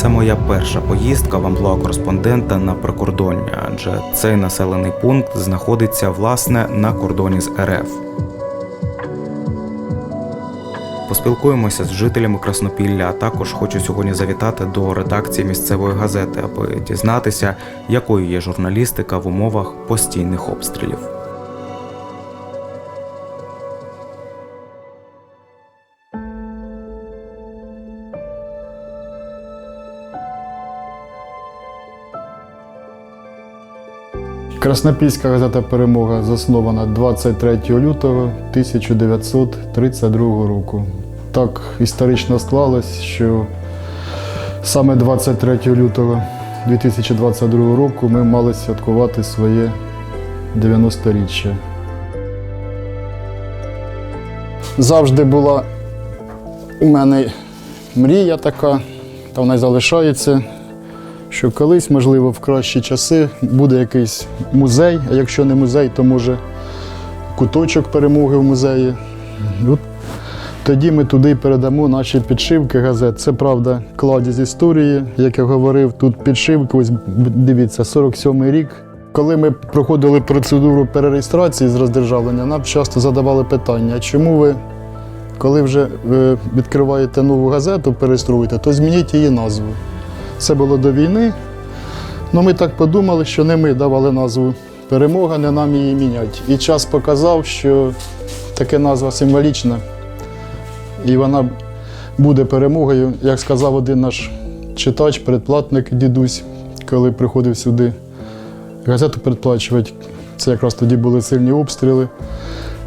Це моя перша поїздка в амплуа кореспондента на прикордоння, адже цей населений пункт знаходиться власне на кордоні з РФ. Поспілкуємося з жителями Краснопілля, а також хочу сьогодні завітати до редакції місцевої газети, аби дізнатися, якою є журналістика в умовах постійних обстрілів. Краснопільська газета Перемога заснована 23 лютого 1932 року. Так історично склалось, що саме 23 лютого 2022 року ми мали святкувати своє 90-річчя. Завжди була у мене мрія така, та вона й залишається що колись, можливо, в кращі часи буде якийсь музей, а якщо не музей, то може куточок перемоги в музеї. От тоді ми туди передамо наші підшивки газет. Це правда кладізь історії. Як я говорив, тут підшивки, ось дивіться, 47-й рік. Коли ми проходили процедуру перереєстрації з роздержавлення, нам часто задавали питання, чому ви, коли вже відкриваєте нову газету, перереєструєте, то змініть її назву. Це було до війни. Ну, ми так подумали, що не ми давали назву перемога, не нам її міняти. І час показав, що така назва символічна, і вона буде перемогою, як сказав один наш читач, передплатник дідусь, коли приходив сюди газету передплачувати. Це якраз тоді були сильні обстріли.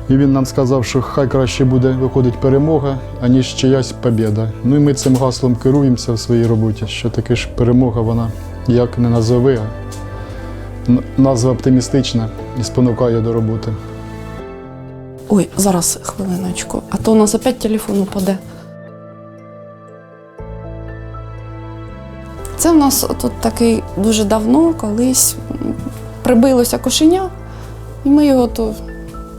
І він нам сказав, що хай краще буде виходить перемога, аніж чиясь побєда. Ну і ми цим гаслом керуємося в своїй роботі, що таке ж перемога, вона як не назови, а назва оптимістична і спонукає до роботи. Ой, зараз хвилиночку, а то у нас опять телефон упаде. Це в нас тут такий дуже давно, колись прибилося кошеня, і ми його то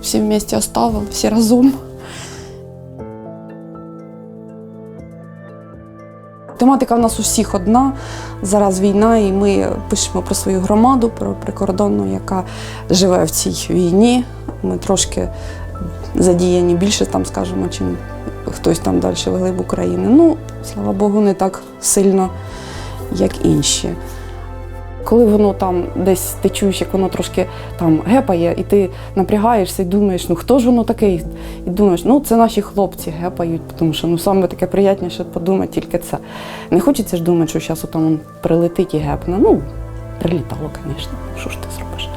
всі вместе оставили, всі разом. Тематика в нас усіх одна. Зараз війна, і ми пишемо про свою громаду, про прикордонну, яка живе в цій війні. Ми трошки задіяні більше, там, скажімо, чим хтось там далі вглиб України. Ну, слава Богу, не так сильно, як інші. Коли воно там десь ти чуєш, як воно трошки там гепає, і ти напрягаєшся і думаєш, ну хто ж воно такий? І думаєш, ну це наші хлопці гепають, тому що ну саме таке приятніше подумати тільки це. Не хочеться ж думати, що зараз там прилетить і гепне. Ну, прилітало, звісно, що ж ти зробиш?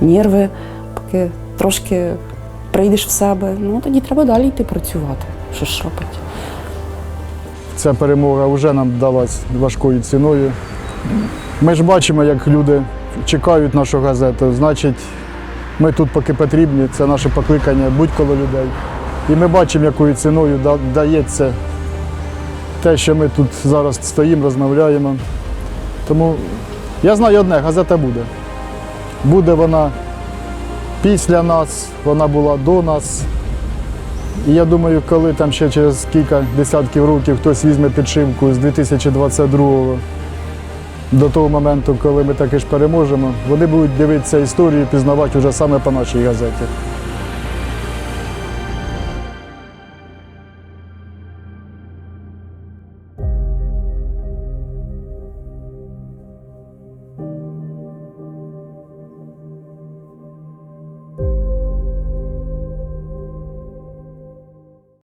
Нерви, поки трошки прийдеш в себе, ну тоді треба далі йти працювати. Що ж робити? Ця перемога вже нам далась важкою ціною. Ми ж бачимо, як люди чекають нашу газету. Значить, ми тут поки потрібні, це наше покликання будь-коло людей. І ми бачимо, якою ціною дається те, що ми тут зараз стоїмо, розмовляємо. Тому я знаю одне, газета буде. Буде вона після нас, вона була до нас. І я думаю, коли там ще через кілька десятків років хтось візьме підшивку з 2022 до того моменту, коли ми таки ж переможемо, вони будуть дивитися історію пізнавати вже саме по нашій газеті.